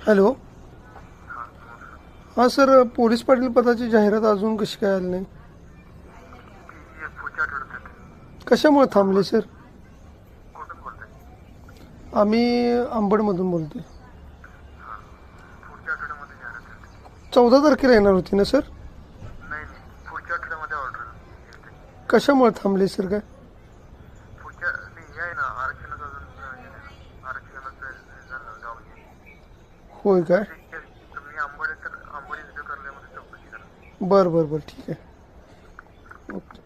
Hello. हां sir police Patil पदाची जाहिरात अजून कशी काय आली नाही. कशामुळे थांबले सर? आम्ही अंबडमधून बोलतोय. चौदा तारखेला येणार होती ना सर? कशामुळे थांबले सर काय पुढच्या नाही हे आहे ना आरक्षणाचं अजून अं, हे नाही. आरक्षणाचं हे झालं गाव होय काय? बरं बरं बरं. ठीक आहे. ओके.